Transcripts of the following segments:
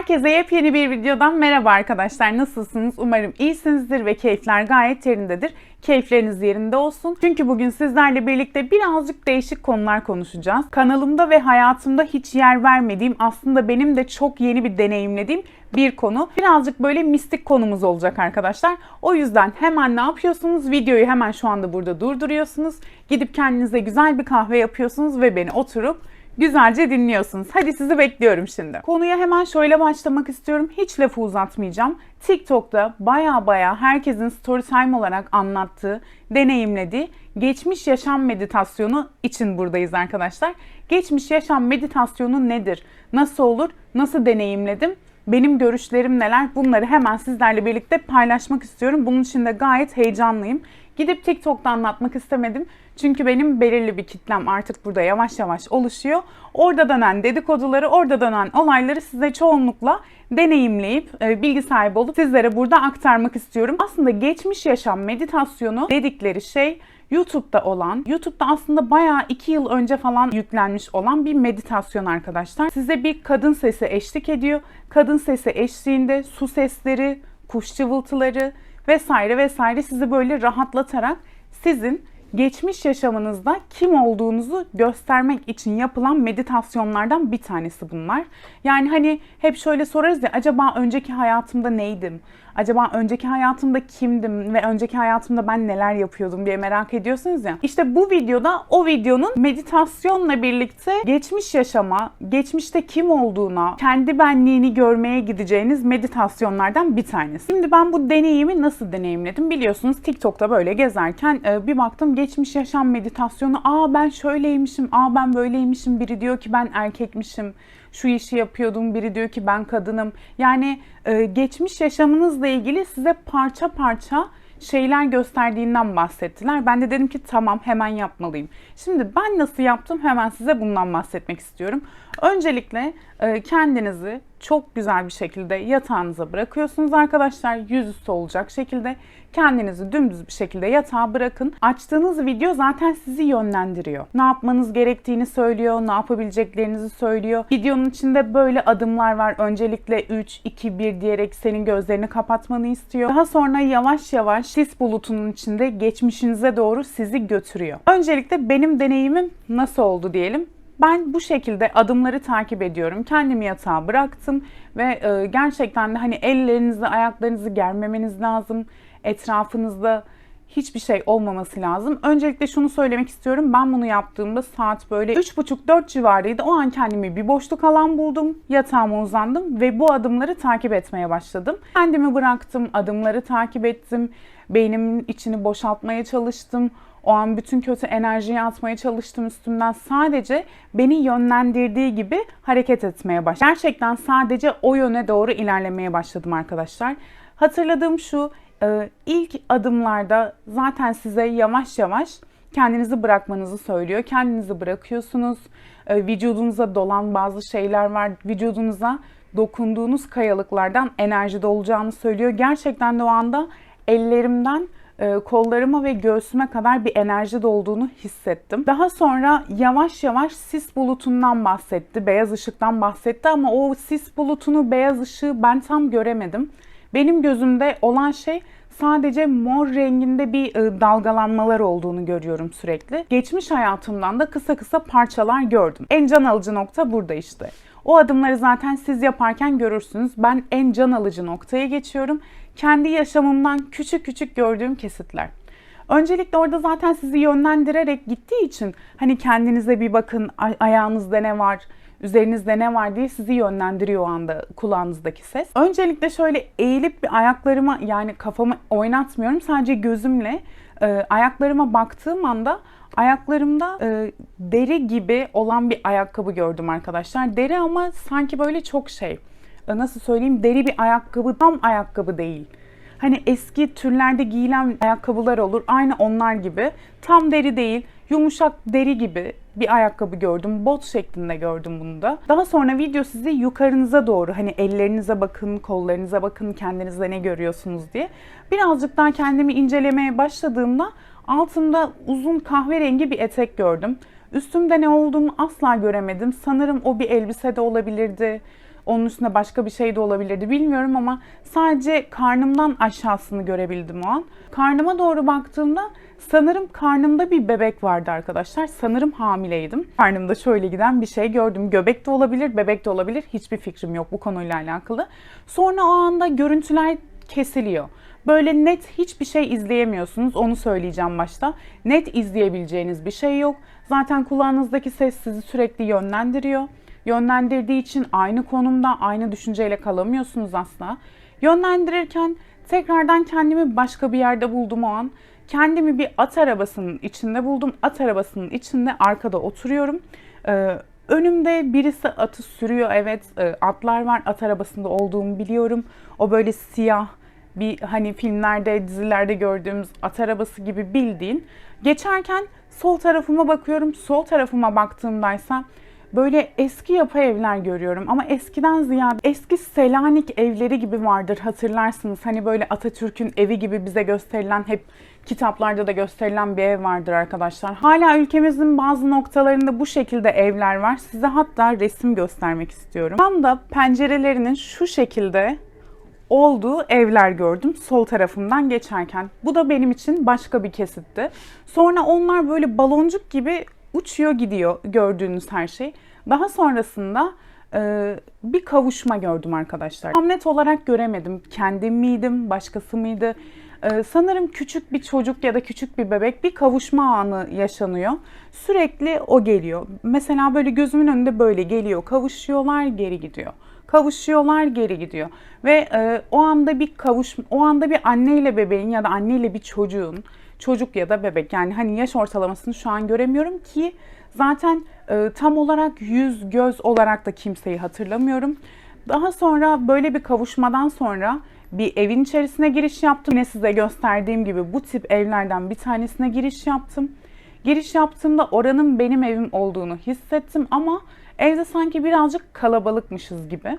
Herkese yepyeni bir videodan merhaba arkadaşlar. Nasılsınız? Umarım iyisinizdir ve keyifler gayet yerindedir. Keyifleriniz yerinde olsun. Çünkü bugün sizlerle birlikte birazcık değişik konular konuşacağız. Kanalımda ve hayatımda hiç yer vermediğim, aslında benim de çok yeni bir deneyimlediğim bir konu. Birazcık böyle mistik konumuz olacak arkadaşlar. O yüzden hemen ne yapıyorsunuz? Videoyu hemen şu anda burada durduruyorsunuz. Gidip kendinize güzel bir kahve yapıyorsunuz ve beni oturup güzelce dinliyorsunuz. Hadi sizi bekliyorum şimdi. Konuya hemen şöyle başlamak istiyorum. Hiç lafı uzatmayacağım. TikTok'ta baya baya herkesin story time olarak anlattığı, deneyimlediği geçmiş yaşam meditasyonu için buradayız arkadaşlar. Geçmiş yaşam meditasyonu nedir? Nasıl olur? Nasıl deneyimledim? Benim görüşlerim neler? Bunları hemen sizlerle birlikte paylaşmak istiyorum. Bunun için de gayet heyecanlıyım. Gidip TikTok'ta anlatmak istemedim. Çünkü benim belirli bir kitlem artık burada yavaş yavaş oluşuyor. Orada dönen dedikoduları, orada dönen olayları size çoğunlukla deneyimleyip, e, bilgi sahibi olup sizlere burada aktarmak istiyorum. Aslında geçmiş yaşam meditasyonu dedikleri şey YouTube'da olan, YouTube'da aslında bayağı 2 yıl önce falan yüklenmiş olan bir meditasyon arkadaşlar. Size bir kadın sesi eşlik ediyor. Kadın sesi eşliğinde su sesleri, kuş cıvıltıları vesaire vesaire sizi böyle rahatlatarak sizin geçmiş yaşamınızda kim olduğunuzu göstermek için yapılan meditasyonlardan bir tanesi bunlar. Yani hani hep şöyle sorarız ya acaba önceki hayatımda neydim? Acaba önceki hayatımda kimdim ve önceki hayatımda ben neler yapıyordum diye merak ediyorsunuz ya. İşte bu videoda o videonun meditasyonla birlikte geçmiş yaşama, geçmişte kim olduğuna, kendi benliğini görmeye gideceğiniz meditasyonlardan bir tanesi. Şimdi ben bu deneyimi nasıl deneyimledim? Biliyorsunuz TikTok'ta böyle gezerken e, bir baktım geçmiş yaşam meditasyonu. Aa ben şöyleymişim, aa ben böyleymişim. Biri diyor ki ben erkekmişim şu işi yapıyordum, biri diyor ki ben kadınım. Yani e, geçmiş yaşamınızla ilgili size parça parça şeyler gösterdiğinden bahsettiler. Ben de dedim ki tamam hemen yapmalıyım. Şimdi ben nasıl yaptım hemen size bundan bahsetmek istiyorum. Öncelikle e, kendinizi çok güzel bir şekilde yatağınıza bırakıyorsunuz arkadaşlar. Yüzüstü olacak şekilde kendinizi dümdüz bir şekilde yatağa bırakın. Açtığınız video zaten sizi yönlendiriyor. Ne yapmanız gerektiğini söylüyor, ne yapabileceklerinizi söylüyor. Videonun içinde böyle adımlar var. Öncelikle 3, 2, 1 diyerek senin gözlerini kapatmanı istiyor. Daha sonra yavaş yavaş sis bulutunun içinde geçmişinize doğru sizi götürüyor. Öncelikle benim deneyimim nasıl oldu diyelim. Ben bu şekilde adımları takip ediyorum. Kendimi yatağa bıraktım ve e, gerçekten de hani ellerinizi, ayaklarınızı germemeniz lazım. Etrafınızda hiçbir şey olmaması lazım. Öncelikle şunu söylemek istiyorum. Ben bunu yaptığımda saat böyle 3.30-4 civarıydı. O an kendimi bir boşluk alan buldum. Yatağıma uzandım ve bu adımları takip etmeye başladım. Kendimi bıraktım, adımları takip ettim. Beynimin içini boşaltmaya çalıştım. O an bütün kötü enerjiyi atmaya çalıştım üstümden. Sadece beni yönlendirdiği gibi hareket etmeye başladım. Gerçekten sadece o yöne doğru ilerlemeye başladım arkadaşlar. Hatırladığım şu, e, ilk adımlarda zaten size yavaş yavaş kendinizi bırakmanızı söylüyor. Kendinizi bırakıyorsunuz. E, vücudunuza dolan bazı şeyler var. Vücudunuza dokunduğunuz kayalıklardan enerji dolacağını söylüyor. Gerçekten de o anda ellerimden kollarıma ve göğsüme kadar bir enerji dolduğunu hissettim. Daha sonra yavaş yavaş sis bulutundan bahsetti, beyaz ışıktan bahsetti ama o sis bulutunu, beyaz ışığı ben tam göremedim. Benim gözümde olan şey sadece mor renginde bir e, dalgalanmalar olduğunu görüyorum sürekli. Geçmiş hayatımdan da kısa kısa parçalar gördüm. En can alıcı nokta burada işte. O adımları zaten siz yaparken görürsünüz. Ben en can alıcı noktaya geçiyorum. Kendi yaşamımdan küçük küçük gördüğüm kesitler. Öncelikle orada zaten sizi yönlendirerek gittiği için hani kendinize bir bakın ayağınızda ne var, üzerinizde ne var diye sizi yönlendiriyor o anda kulağınızdaki ses. Öncelikle şöyle eğilip bir ayaklarıma yani kafamı oynatmıyorum. Sadece gözümle e, ayaklarıma baktığım anda ayaklarımda e, deri gibi olan bir ayakkabı gördüm arkadaşlar. Deri ama sanki böyle çok şey. Nasıl söyleyeyim? Deri bir ayakkabı, tam ayakkabı değil. Hani eski türlerde giyilen ayakkabılar olur. Aynı onlar gibi. Tam deri değil, yumuşak deri gibi bir ayakkabı gördüm. Bot şeklinde gördüm bunu da. Daha sonra video sizi yukarınıza doğru hani ellerinize bakın, kollarınıza bakın, kendinizde ne görüyorsunuz diye. Birazcık daha kendimi incelemeye başladığımda altımda uzun kahverengi bir etek gördüm. Üstümde ne olduğunu asla göremedim. Sanırım o bir elbise de olabilirdi. Onun üstünde başka bir şey de olabilirdi bilmiyorum ama sadece karnımdan aşağısını görebildim o an. Karnıma doğru baktığımda sanırım karnımda bir bebek vardı arkadaşlar. Sanırım hamileydim. Karnımda şöyle giden bir şey gördüm. Göbek de olabilir, bebek de olabilir. Hiçbir fikrim yok bu konuyla alakalı. Sonra o anda görüntüler kesiliyor. Böyle net hiçbir şey izleyemiyorsunuz. Onu söyleyeceğim başta. Net izleyebileceğiniz bir şey yok. Zaten kulağınızdaki ses sizi sürekli yönlendiriyor. Yönlendirdiği için aynı konumda, aynı düşünceyle kalamıyorsunuz asla. Yönlendirirken tekrardan kendimi başka bir yerde buldum o an. Kendimi bir at arabasının içinde buldum. At arabasının içinde arkada oturuyorum. Ee, önümde birisi atı sürüyor. Evet e, atlar var. At arabasında olduğumu biliyorum. O böyle siyah bir hani filmlerde, dizilerde gördüğümüz at arabası gibi bildiğin. Geçerken sol tarafıma bakıyorum. Sol tarafıma baktığımdaysa böyle eski yapı evler görüyorum ama eskiden ziyade eski Selanik evleri gibi vardır hatırlarsınız. Hani böyle Atatürk'ün evi gibi bize gösterilen hep kitaplarda da gösterilen bir ev vardır arkadaşlar. Hala ülkemizin bazı noktalarında bu şekilde evler var. Size hatta resim göstermek istiyorum. Tam da pencerelerinin şu şekilde olduğu evler gördüm sol tarafımdan geçerken. Bu da benim için başka bir kesitti. Sonra onlar böyle baloncuk gibi uçuyor gidiyor gördüğünüz her şey. Daha sonrasında e, bir kavuşma gördüm arkadaşlar. Tam net olarak göremedim. Kendim miydim, başkası mıydı? E, sanırım küçük bir çocuk ya da küçük bir bebek bir kavuşma anı yaşanıyor. Sürekli o geliyor. Mesela böyle gözümün önünde böyle geliyor. Kavuşuyorlar, geri gidiyor kavuşuyorlar geri gidiyor ve e, o anda bir kavuş o anda bir anne ile bebeğin ya da anne ile bir çocuğun çocuk ya da bebek yani hani yaş ortalamasını şu an göremiyorum ki zaten e, tam olarak yüz göz olarak da kimseyi hatırlamıyorum. Daha sonra böyle bir kavuşmadan sonra bir evin içerisine giriş yaptım. Yine size gösterdiğim gibi bu tip evlerden bir tanesine giriş yaptım. Giriş yaptığımda oranın benim evim olduğunu hissettim ama evde sanki birazcık kalabalıkmışız gibi.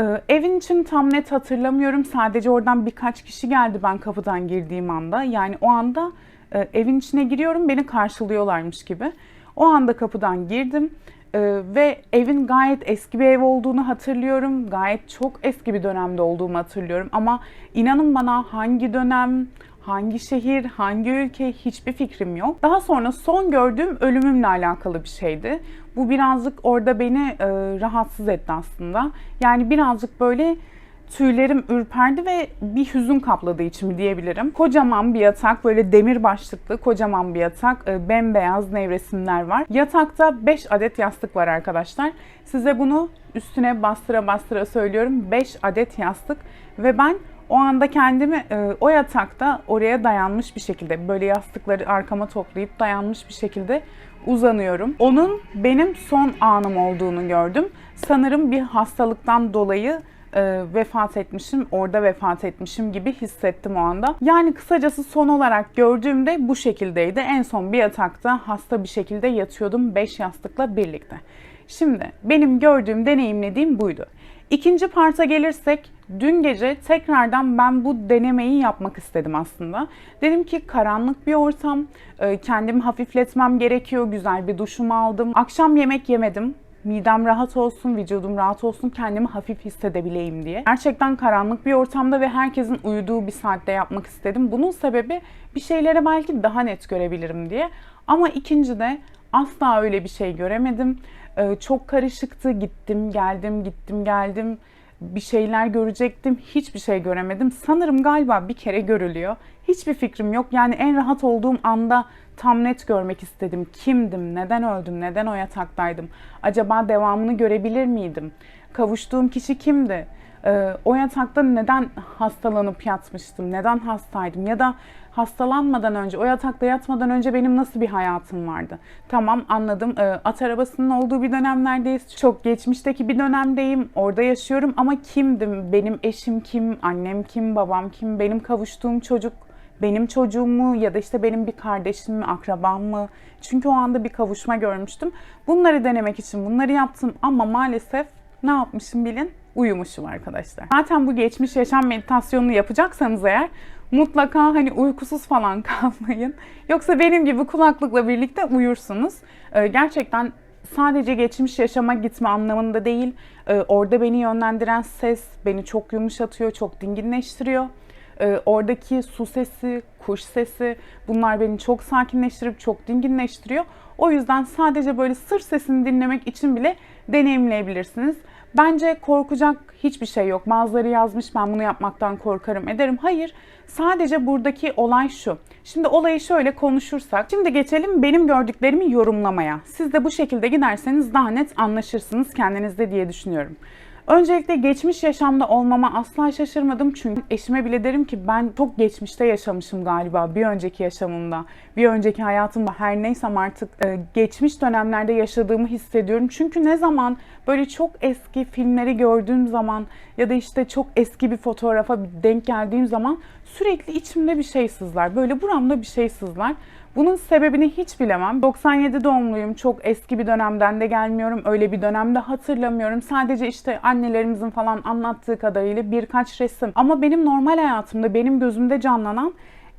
Ee, evin için tam net hatırlamıyorum. Sadece oradan birkaç kişi geldi ben kapıdan girdiğim anda. Yani o anda e, evin içine giriyorum beni karşılıyorlarmış gibi. O anda kapıdan girdim e, ve evin gayet eski bir ev olduğunu hatırlıyorum. Gayet çok eski bir dönemde olduğumu hatırlıyorum. Ama inanın bana hangi dönem, hangi şehir, hangi ülke hiçbir fikrim yok. Daha sonra son gördüğüm ölümümle alakalı bir şeydi. Bu birazcık orada beni e, rahatsız etti aslında. Yani birazcık böyle tüylerim ürperdi ve bir hüzün kapladığı için diyebilirim. Kocaman bir yatak, böyle demir başlıklı kocaman bir yatak, e, bembeyaz nevresimler var. Yatakta 5 adet yastık var arkadaşlar. Size bunu üstüne bastıra bastıra söylüyorum. 5 adet yastık ve ben o anda kendimi e, o yatakta oraya dayanmış bir şekilde böyle yastıkları arkama toplayıp dayanmış bir şekilde uzanıyorum. Onun benim son anım olduğunu gördüm. Sanırım bir hastalıktan dolayı e, vefat etmişim, orada vefat etmişim gibi hissettim o anda. Yani kısacası son olarak gördüğümde bu şekildeydi. En son bir yatakta hasta bir şekilde yatıyordum 5 yastıkla birlikte. Şimdi benim gördüğüm, deneyimlediğim buydu. İkinci parta gelirsek dün gece tekrardan ben bu denemeyi yapmak istedim aslında. Dedim ki karanlık bir ortam, e, kendimi hafifletmem gerekiyor, güzel bir duşumu aldım. Akşam yemek yemedim midem rahat olsun, vücudum rahat olsun, kendimi hafif hissedebileyim diye. Gerçekten karanlık bir ortamda ve herkesin uyuduğu bir saatte yapmak istedim. Bunun sebebi bir şeylere belki daha net görebilirim diye. Ama ikinci de asla öyle bir şey göremedim. Ee, çok karışıktı. Gittim, geldim, gittim, geldim. Bir şeyler görecektim. Hiçbir şey göremedim. Sanırım galiba bir kere görülüyor. Hiçbir fikrim yok. Yani en rahat olduğum anda tam net görmek istedim. Kimdim, neden öldüm, neden o yataktaydım? Acaba devamını görebilir miydim? Kavuştuğum kişi kimdi? Ee, o yatakta neden hastalanıp yatmıştım? Neden hastaydım? Ya da hastalanmadan önce, o yatakta yatmadan önce benim nasıl bir hayatım vardı? Tamam anladım. Ee, at arabasının olduğu bir dönemlerdeyiz. Çok geçmişteki bir dönemdeyim. Orada yaşıyorum ama kimdim? Benim eşim kim? Annem kim? Babam kim? Benim kavuştuğum çocuk benim çocuğum mu ya da işte benim bir kardeşim mi, akrabam mı? Çünkü o anda bir kavuşma görmüştüm. Bunları denemek için bunları yaptım ama maalesef ne yapmışım bilin? Uyumuşum arkadaşlar. Zaten bu geçmiş yaşam meditasyonunu yapacaksanız eğer mutlaka hani uykusuz falan kalmayın. Yoksa benim gibi kulaklıkla birlikte uyursunuz. Ee, gerçekten sadece geçmiş yaşama gitme anlamında değil. Ee, orada beni yönlendiren ses beni çok yumuşatıyor, çok dinginleştiriyor. Ee, oradaki su sesi, kuş sesi bunlar beni çok sakinleştirip çok dinginleştiriyor. O yüzden sadece böyle sır sesini dinlemek için bile deneyimleyebilirsiniz. Bence korkacak hiçbir şey yok. Bazıları yazmış ben bunu yapmaktan korkarım ederim. Hayır sadece buradaki olay şu. Şimdi olayı şöyle konuşursak. Şimdi geçelim benim gördüklerimi yorumlamaya. Siz de bu şekilde giderseniz daha net anlaşırsınız kendinizde diye düşünüyorum. Öncelikle geçmiş yaşamda olmama asla şaşırmadım çünkü eşime bile derim ki ben çok geçmişte yaşamışım galiba bir önceki yaşamımda, bir önceki hayatımda her neysem artık e, geçmiş dönemlerde yaşadığımı hissediyorum. Çünkü ne zaman böyle çok eski filmleri gördüğüm zaman ya da işte çok eski bir fotoğrafa denk geldiğim zaman sürekli içimde bir şey sızlar. Böyle buramda bir şey sızlar. Bunun sebebini hiç bilemem. 97 doğumluyum. Çok eski bir dönemden de gelmiyorum. Öyle bir dönemde hatırlamıyorum. Sadece işte annelerimizin falan anlattığı kadarıyla birkaç resim. Ama benim normal hayatımda, benim gözümde canlanan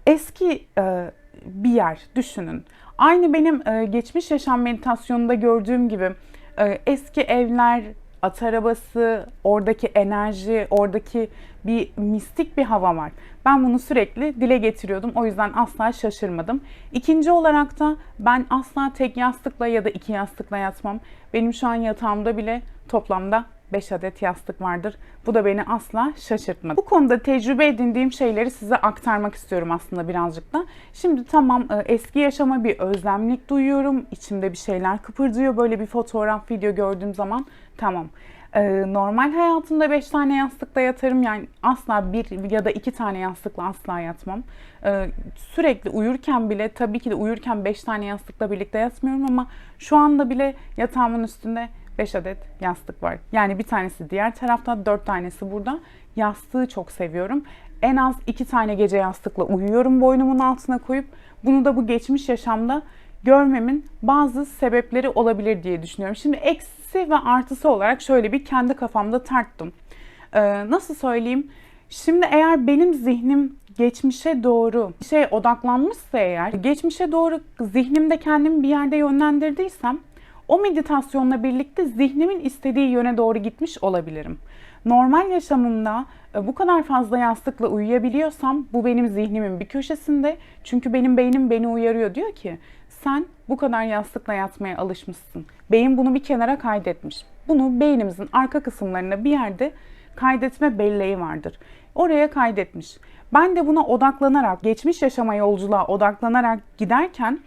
eski e, bir yer düşünün. Aynı benim e, geçmiş yaşam meditasyonunda gördüğüm gibi e, eski evler, at arabası, oradaki enerji, oradaki bir mistik bir hava var. Ben bunu sürekli dile getiriyordum. O yüzden asla şaşırmadım. İkinci olarak da ben asla tek yastıkla ya da iki yastıkla yatmam. Benim şu an yatağımda bile toplamda 5 adet yastık vardır. Bu da beni asla şaşırtmadı. Bu konuda tecrübe edindiğim şeyleri size aktarmak istiyorum aslında birazcık da. Şimdi tamam e, eski yaşama bir özlemlik duyuyorum. İçimde bir şeyler kıpırdıyor. Böyle bir fotoğraf, video gördüğüm zaman tamam. E, normal hayatımda 5 tane yastıkla yatarım. Yani asla bir ya da iki tane yastıkla asla yatmam. E, sürekli uyurken bile tabii ki de uyurken 5 tane yastıkla birlikte yatmıyorum ama şu anda bile yatağımın üstünde 5 adet yastık var. Yani bir tanesi diğer tarafta, 4 tanesi burada. Yastığı çok seviyorum. En az 2 tane gece yastıkla uyuyorum boynumun altına koyup. Bunu da bu geçmiş yaşamda görmemin bazı sebepleri olabilir diye düşünüyorum. Şimdi eksi ve artısı olarak şöyle bir kendi kafamda tarttım. Ee, nasıl söyleyeyim? Şimdi eğer benim zihnim geçmişe doğru bir şeye odaklanmışsa eğer, geçmişe doğru zihnimde kendimi bir yerde yönlendirdiysem o meditasyonla birlikte zihnimin istediği yöne doğru gitmiş olabilirim. Normal yaşamımda e, bu kadar fazla yastıkla uyuyabiliyorsam bu benim zihnimin bir köşesinde. Çünkü benim beynim beni uyarıyor. Diyor ki sen bu kadar yastıkla yatmaya alışmışsın. Beyin bunu bir kenara kaydetmiş. Bunu beynimizin arka kısımlarında bir yerde kaydetme belleği vardır. Oraya kaydetmiş. Ben de buna odaklanarak, geçmiş yaşama yolculuğa odaklanarak giderken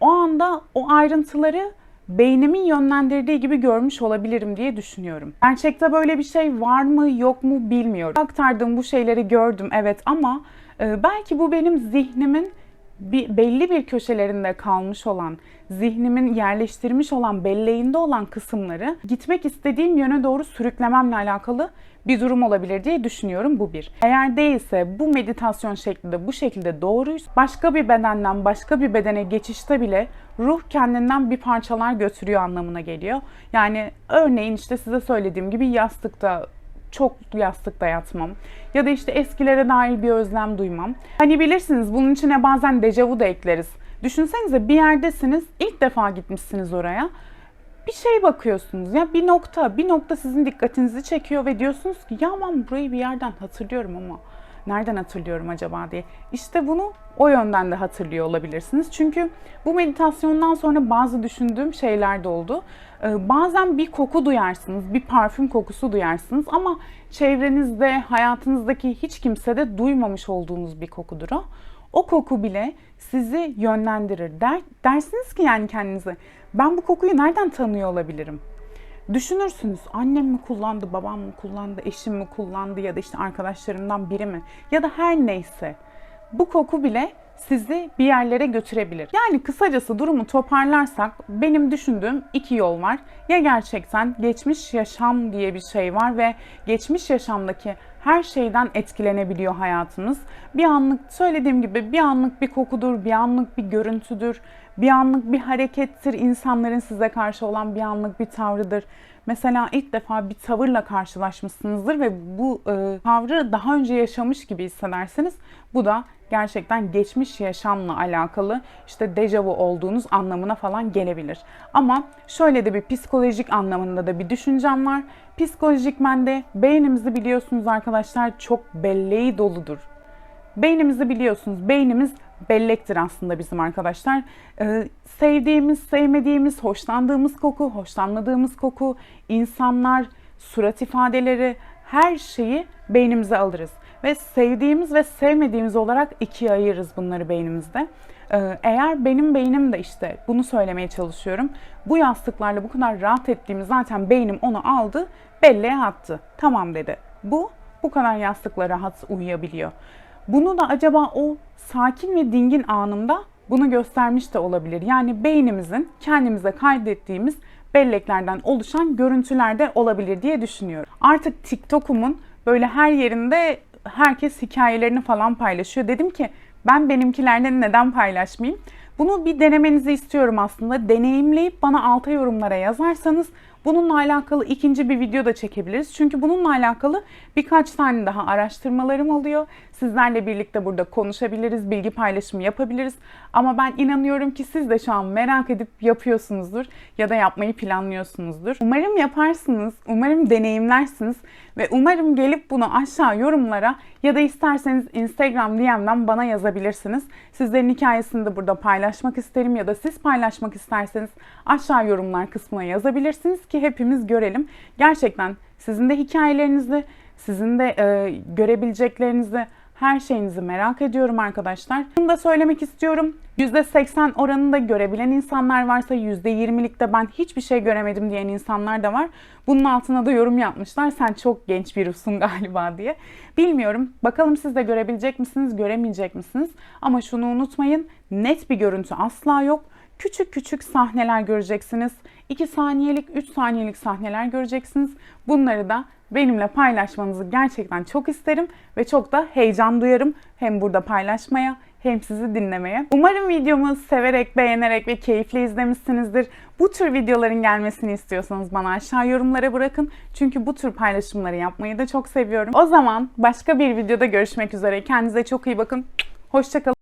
o anda o ayrıntıları beynimin yönlendirdiği gibi görmüş olabilirim diye düşünüyorum. Gerçekte böyle bir şey var mı yok mu bilmiyorum. Aktardığım bu şeyleri gördüm evet ama e, belki bu benim zihnimin bir, belli bir köşelerinde kalmış olan, zihnimin yerleştirmiş olan, belleğinde olan kısımları gitmek istediğim yöne doğru sürüklememle alakalı bir durum olabilir diye düşünüyorum bu bir. Eğer değilse bu meditasyon şeklinde bu şekilde doğruysa başka bir bedenden başka bir bedene geçişte bile ruh kendinden bir parçalar götürüyor anlamına geliyor. Yani örneğin işte size söylediğim gibi yastıkta çok yastıkta yatmam. Ya da işte eskilere dair bir özlem duymam. Hani bilirsiniz bunun içine bazen dejavu da ekleriz. Düşünsenize bir yerdesiniz, ilk defa gitmişsiniz oraya. Bir şey bakıyorsunuz ya bir nokta, bir nokta sizin dikkatinizi çekiyor ve diyorsunuz ki ya ben burayı bir yerden hatırlıyorum ama nereden hatırlıyorum acaba diye. İşte bunu o yönden de hatırlıyor olabilirsiniz. Çünkü bu meditasyondan sonra bazı düşündüğüm şeyler de oldu. Ee, bazen bir koku duyarsınız, bir parfüm kokusu duyarsınız ama çevrenizde, hayatınızdaki hiç kimsede duymamış olduğunuz bir kokudur o. O koku bile sizi yönlendirir. Der, dersiniz ki yani kendinize ben bu kokuyu nereden tanıyor olabilirim? Düşünürsünüz annem mi kullandı, babam mı kullandı, eşim mi kullandı ya da işte arkadaşlarımdan biri mi? Ya da her neyse. Bu koku bile sizi bir yerlere götürebilir. Yani kısacası durumu toparlarsak benim düşündüğüm iki yol var. Ya gerçekten geçmiş yaşam diye bir şey var ve geçmiş yaşamdaki her şeyden etkilenebiliyor hayatınız. Bir anlık söylediğim gibi bir anlık bir kokudur, bir anlık bir görüntüdür, bir anlık bir harekettir, insanların size karşı olan bir anlık bir tavrıdır. Mesela ilk defa bir tavırla karşılaşmışsınızdır ve bu e, tavrı daha önce yaşamış gibi hissedersiniz. Bu da gerçekten geçmiş yaşamla alakalı işte dejavu olduğunuz anlamına falan gelebilir. Ama şöyle de bir psikolojik anlamında da bir düşüncem var. Psikolojikmen de beynimizi biliyorsunuz arkadaşlar çok belleği doludur. Beynimizi biliyorsunuz. Beynimiz bellektir aslında bizim arkadaşlar. Ee, sevdiğimiz, sevmediğimiz, hoşlandığımız koku, hoşlanmadığımız koku, insanlar, surat ifadeleri her şeyi beynimize alırız. Ve sevdiğimiz ve sevmediğimiz olarak ikiye ayırırız bunları beynimizde. Ee, eğer benim beynim de işte bunu söylemeye çalışıyorum. Bu yastıklarla bu kadar rahat ettiğimi zaten beynim onu aldı, belleğe attı. Tamam dedi. Bu bu kadar yastıkla rahat uyuyabiliyor. Bunu da acaba o sakin ve dingin anımda bunu göstermiş de olabilir. Yani beynimizin kendimize kaydettiğimiz belleklerden oluşan görüntülerde olabilir diye düşünüyorum. Artık TikTok'umun böyle her yerinde herkes hikayelerini falan paylaşıyor. Dedim ki ben benimkilerle neden paylaşmayayım? Bunu bir denemenizi istiyorum aslında. Deneyimleyip bana alta yorumlara yazarsanız bununla alakalı ikinci bir video da çekebiliriz. Çünkü bununla alakalı birkaç tane daha araştırmalarım oluyor. Sizlerle birlikte burada konuşabiliriz, bilgi paylaşımı yapabiliriz. Ama ben inanıyorum ki siz de şu an merak edip yapıyorsunuzdur ya da yapmayı planlıyorsunuzdur. Umarım yaparsınız, umarım deneyimlersiniz ve umarım gelip bunu aşağı yorumlara ya da isterseniz Instagram DM'den bana yazabilirsiniz. Sizlerin hikayesini de burada paylaşmak isterim ya da siz paylaşmak isterseniz aşağı yorumlar kısmına yazabilirsiniz ki hepimiz görelim. Gerçekten sizin de hikayelerinizi, sizin de e, görebileceklerinizi her şeyinizi merak ediyorum arkadaşlar. Bunu da söylemek istiyorum. %80 oranında görebilen insanlar varsa %20'likte ben hiçbir şey göremedim diyen insanlar da var. Bunun altına da yorum yapmışlar. Sen çok genç bir ruhsun galiba diye. Bilmiyorum. Bakalım siz de görebilecek misiniz, göremeyecek misiniz? Ama şunu unutmayın. Net bir görüntü asla yok. Küçük küçük sahneler göreceksiniz. 2 saniyelik, 3 saniyelik sahneler göreceksiniz. Bunları da benimle paylaşmanızı gerçekten çok isterim ve çok da heyecan duyarım. Hem burada paylaşmaya hem sizi dinlemeye. Umarım videomu severek, beğenerek ve keyifle izlemişsinizdir. Bu tür videoların gelmesini istiyorsanız bana aşağı yorumlara bırakın. Çünkü bu tür paylaşımları yapmayı da çok seviyorum. O zaman başka bir videoda görüşmek üzere. Kendinize çok iyi bakın. Hoşçakalın.